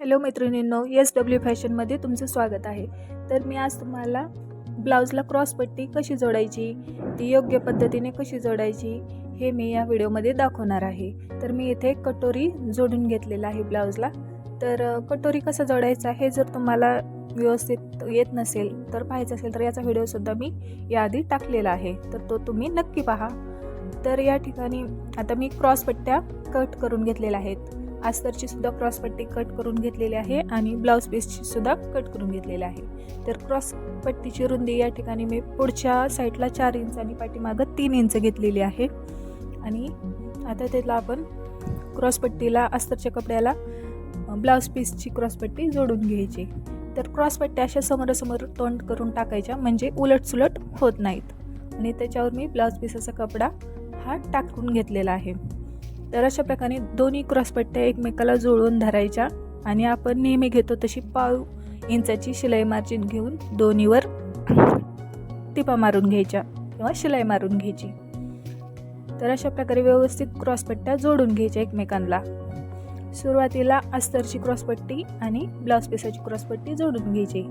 Hello मैत्रिणींनो S W फॅशनमध्ये तुमचं स्वागत आहे. तर मी आज तुम्हाला ब्लाऊजला क्रॉसपट्टी कशी जोडायची ती योग्य पद्धतीने कशी जोडायची हे मी या व्हिडिओमध्ये दाखवणार आहे. तर मी इथे कटोरी जोडून घेतलेला आहे ब्लाऊजला. तर कटोरी कसा जोडायचा हे जर तुम्हाला व्यवस्थित येत नसेल तर पाहायचं असेल तर याचा व्हिडिओसुद्धा मी याआधी टाकलेला आहे. तर तो तुम्ही नक्की पहा. तर या ठिकाणी आता मी क्रॉसपट्ट्या कट करून घेतलेल्या आहेत. आस्तरची सुद्धा क्रॉसपट्टी कट करून घेतलेली आहे आणि ब्लाऊज पीसची सुद्धा कट करून घेतलेली आहे. तर क्रॉस पट्टीची रुंदी या ठिकाणी मी पुढच्या साईडला चार इंच आणि पाठीमागं तीन इंच घेतलेली आहे. आणि आता त्याला आपण क्रॉस पट्टीला अस्तरच्या कपड्याला ब्लाऊज पीसची क्रॉस पट्टी जोडून घ्यायची. तर क्रॉस पट्टी अशा समोरासमोर तोंड करून टाकायच्या म्हणजे उलटसुलट होत नाहीत. आणि त्याच्यावर मी ब्लाऊज पीसाचा कपडा हा टाकून घेतलेला आहे. तर अशा प्रकारे दोन्ही क्रॉसपट्ट्या एकमेकाला जुळवून धरायच्या आणि आपण नेहमी घेतो तशी पाव इंचाची शिलाई मार्जिन घेऊन दोन्हीवर टिपा मारून घ्यायच्या किंवा शिलाई मारून घ्यायची. तर अशा प्रकारे व्यवस्थित क्रॉसपट्ट्या जोडून घ्यायच्या एकमेकांना. सुरुवातीला अस्तरची क्रॉसपट्टी आणि ब्लाऊज पिसाची क्रॉसपट्टी जोडून घ्यायची.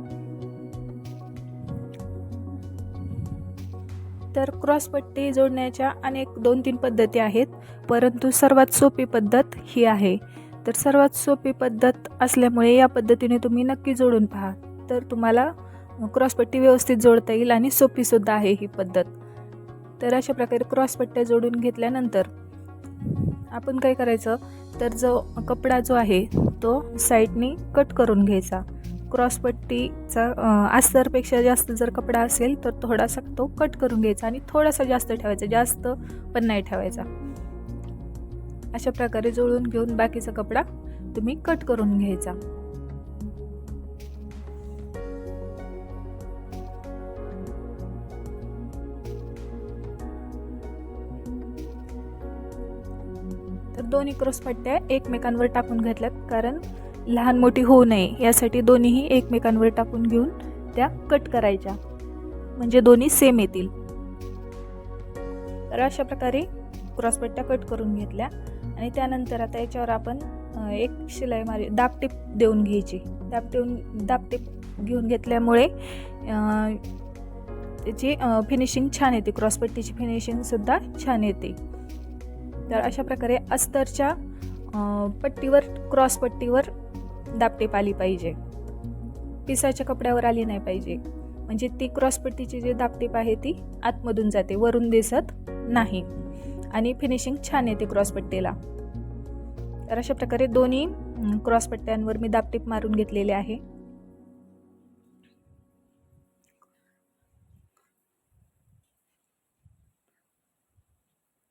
तर क्रॉसपट्टी जोडण्याच्या अनेक दोन तीन पद्धती आहेत परंतु सर्वात सोपी पद्धत ही आहे. तर सर्वात सोपी पद्धत असल्यामुळे या पद्धतीने तुम्ही नक्की जोडून पहा. तर तुम्हाला क्रॉसपट्टी व्यवस्थित जोडता येईल आणि सोपीसुद्धा आहे ही पद्धत. तर अशा प्रकारे क्रॉसपट्ट्या जोडून घेतल्यानंतर आपण काय करायचं? तर जो कपडा जो आहे तो साईडनी कट करून घ्यायचा. क्रॉसपट्टीचा अस्तरपेक्षा जास्त जर कपडा असेल तर थोडासा तो कट करून घ्यायचा आणि थोडासा जास्त ठेवायचा जास्त पण नाही ठेवायचा. अशा प्रकारे जुळून घेऊन बाकीचा कपडा तुम्ही कट करून घ्यायचा. तर दोन्ही क्रॉसपट्ट्या एकमेकांवर टाकून घेतल्यात कारण लहान मोठी होऊ नये यासाठी दोन्हीही एकमेकांवर टाकून घेऊन त्या कट करायच्या. म्हणजे दोन्ही सेम येतील. तर अशा प्रकारे क्रॉसपट्ट्या कट करून घेतल्या आणि त्यानंतर आता याच्यावर आपण एक शिलाई मारी दाबटीप देऊन घ्यायची. दाब देऊन दाबटीप घेऊन घेतल्यामुळे त्याची फिनिशिंग छान येते. क्रॉसपट्टीची फिनिशिंगसुद्धा छान येते. तर अशा प्रकारे अस्तरच्या पट्टीवर क्रॉसपट्टीवर दाबटीप आली पाहिजे. पिसाच्या कपड्यावर आली नाही पाहिजे. म्हणजे ती क्रॉसपट्टीची जी दापटीप आहे ती आतमधून जाते वरून दिसत नाही. आणि फिनिशिंग छान येते क्रॉसपट्टीला तर अशा प्रकारे दोन्ही क्रॉसपट्ट्यांवर मी दापटीप मारून घेतलेले आहे.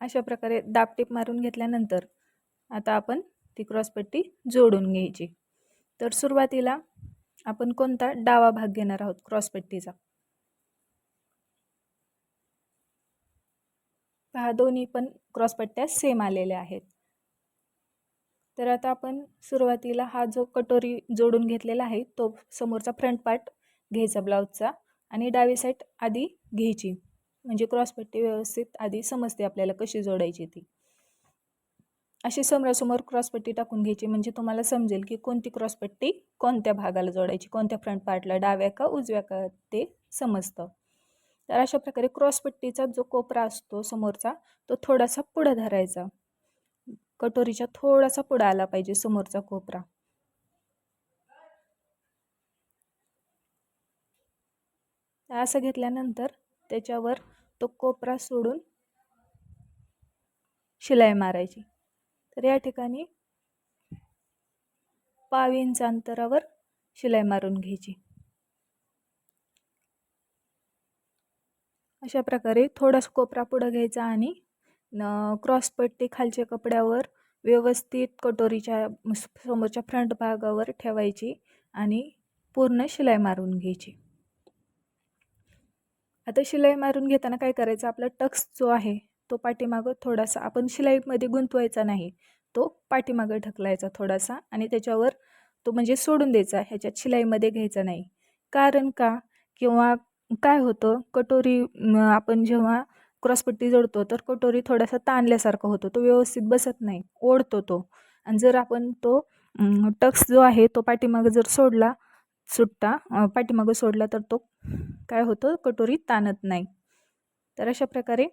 अशा प्रकारे दापटीप मारून घेतल्यानंतर आता आपण ती क्रॉसपट्टी जोडून घ्यायची. तर सुरुवातीला आपण कोणता डावा भाग घेणार आहोत? क्रॉसपट्टीचा पहा दोन्ही पण क्रॉसपट्ट्या सेम आलेल्या आहेत. तर आता आपण सुरुवातीला हा जो कटोरी जोडून घेतलेला आहे तो समोरचा फ्रंट पार्ट घ्यायचा ब्लाऊजचा आणि डावी साईड आधी घ्यायची. म्हणजे क्रॉसपट्टी व्यवस्थित आधी समजते आपल्याला कशी जोडायची ती. अशी समोरासमोर क्रॉसपट्टी टाकून घ्यायची. म्हणजे तुम्हाला समजेल की कोणती क्रॉसपट्टी कोणत्या भागाला जोडायची कोणत्या फ्रंट पार्टला डाव्या का उजव्या का ते समजतं. तर अशा प्रकारे क्रॉसपट्टीचा जो कोपरा असतो समोरचा तो थोडासा पुढं धरायचा. कटोरीच्या थोडासा पुढं आला पाहिजे समोरचा कोपरा. असं घेतल्यानंतर त्याच्यावर तो कोपरा सोडून शिलाई मारायची. तर या ठिकाणी पाव इंच अंतरावर शिलाई मारून घ्यायची. अशा प्रकारे थोडासा कोपरा पुढं घ्यायचा आणि क्रॉसपट्टी खालच्या कपड्यावर व्यवस्थित कटोरीच्या समोरच्या फ्रंट भागावर ठेवायची आणि पूर्ण शिलाई मारून घ्यायची. आता शिलाई मारून घेताना काय करायचं? आपला टक्स जो आहे तो पाठीमागं थोडासा आपण शिलाईमध्ये गुंतवायचा नाही. तो पाठीमागं ढकलायचा थोडासा आणि त्याच्यावर तो म्हणजे सोडून द्यायचा ह्याच्यात शिलाईमध्ये घ्यायचा नाही. कारण का? किंवा काय होतं? कटोरी आपण जेव्हा क्रॉसपट्टी जोडतो तर कटोरी थोडासा ताणल्यासारखा होतो. तो व्यवस्थित बसत नाही ओढतो तो. आणि जर आपण तो टक्स जो आहे तो पाठीमागं जर सोडला सुट्टा पाठीमागं सोडला तर तो काय होतं? कटोरी ताणत नाही. तर अशा प्रकारे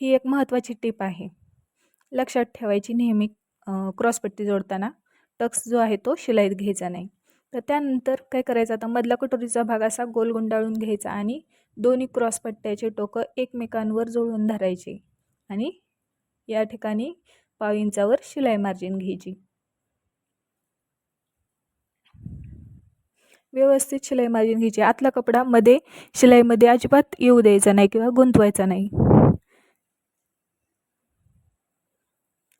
ही एक महत्त्वाची टीप आहे. लक्षात ठेवायची नेहमी क्रॉसपट्टी जोडताना. टक्स जो आहे तो शिलाईत घ्यायचा नाही. तर त्यानंतर काय करायचं? आता मधला कटोरीचा भाग असा गोल गुंडाळून घ्यायचा आणि दोन्ही क्रॉसपट्ट्याचे टोकं एकमेकांवर जोडून धरायचे आणि या ठिकाणी पाव इंचावर शिलाई मार्जिन घ्यायची. व्यवस्थित शिलाई मार्जिन घ्यायची. आतला कपडा मध्ये शिलाईमध्ये अजिबात येऊ द्यायचा नाही किंवा गुंतवायचा नाही.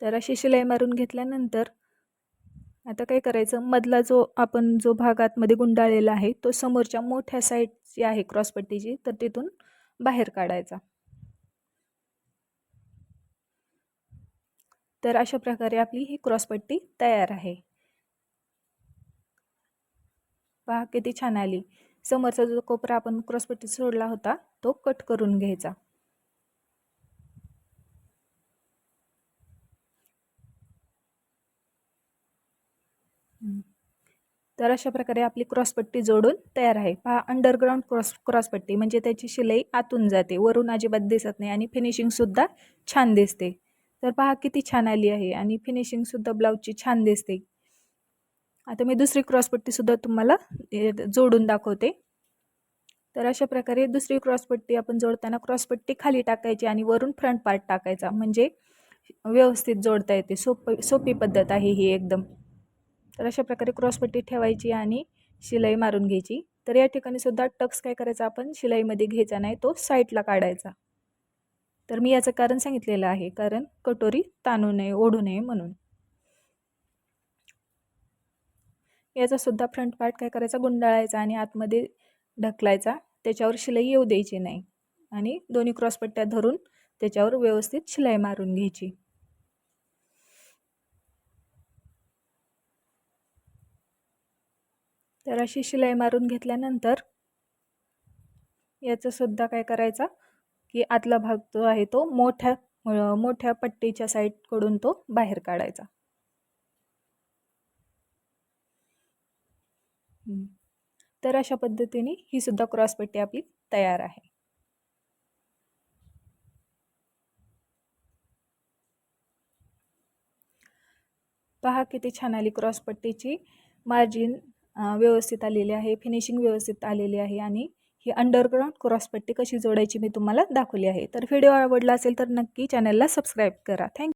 तर अशी शिलाई मारून घेतल्यानंतर आता काय करायचं? मधला जो आपण जो भाग आतमध्ये गुंडाळलेला आहे तो समोरच्या मोठ्या साईड जी आहे क्रॉसपट्टीची तर तिथून बाहेर काढायचा. तर अशा प्रकारे आपली ही क्रॉसपट्टी तयार आहे. पहा किती छान आली. समोरचा जो कोपरा आपण क्रॉसपट्टी सोडला होता तो कट करून घ्यायचा. तर अशा प्रकारे आपली क्रॉसपट्टी जोडून तयार आहे. पहा अंडरग्राऊंड क्रॉस क्रॉसपट्टी म्हणजे त्याची शिलाई आतून जाते. वरून अजिबात दिसत नाही आणि फिनिशिंगसुद्धा छान दिसते. तर पहा किती छान आली आहे आणि फिनिशिंगसुद्धा ब्लाऊजची छान दिसते. आता मी दुसरी क्रॉसपट्टीसुद्धा तुम्हाला जोडून दाखवते. तर अशा प्रकारे दुसरी क्रॉसपट्टी आपण जोडताना क्रॉसपट्टी खाली टाकायची आणि वरून फ्रंट पार्ट टाकायचा. म्हणजे व्यवस्थित जोडता येते. सोपी सोपी पद्धत आहे ही एकदम. तर अशा प्रकारे क्रॉसपट्टी ठेवायची आणि शिलाई मारून घ्यायची. तर या ठिकाणी सुद्धा टक्स काय करायचा आपण? शिलाईमध्ये घ्यायचा नाही तो साईडला काढायचा. तर मी याचं कारण सांगितलेलं आहे कारण कटोरी ताणू नये ओढू नये म्हणून. याचा सुद्धा फ्रंट पार्ट काय करायचा? गुंडाळायचा आणि आतमध्ये ढकलायचा. त्याच्यावर शिलाई येऊ द्यायची नाही. आणि दोन्ही क्रॉसपट्ट्या धरून त्याच्यावर व्यवस्थित शिलाई मारून घ्यायची. तर अशी शिलाई मारून घेतल्यानंतर याचंसुद्धा काय करायचा की आतला भाग जो आहे तो मोठ्या मोठ्या पट्टीच्या साईडकडून तो बाहेर काढायचा. तर अशा पद्धतीने ही सुद्धा क्रॉसपट्टी आपली तयार आहे. पहा किती छान आली क्रॉसपट्टीची मार्जिन व्यवस्थित आलेली आहे फिनिशिंग व्यवस्थित आलेली आहे आणि ही अंडरग्राऊंड क्रॉसपट्टी कशी जोडायची मी तुम्हाला दाखवली आहे. तर व्हिडिओ आवडला असेल तर नक्की चॅनलला सबस्क्राईब करा. थँक्यू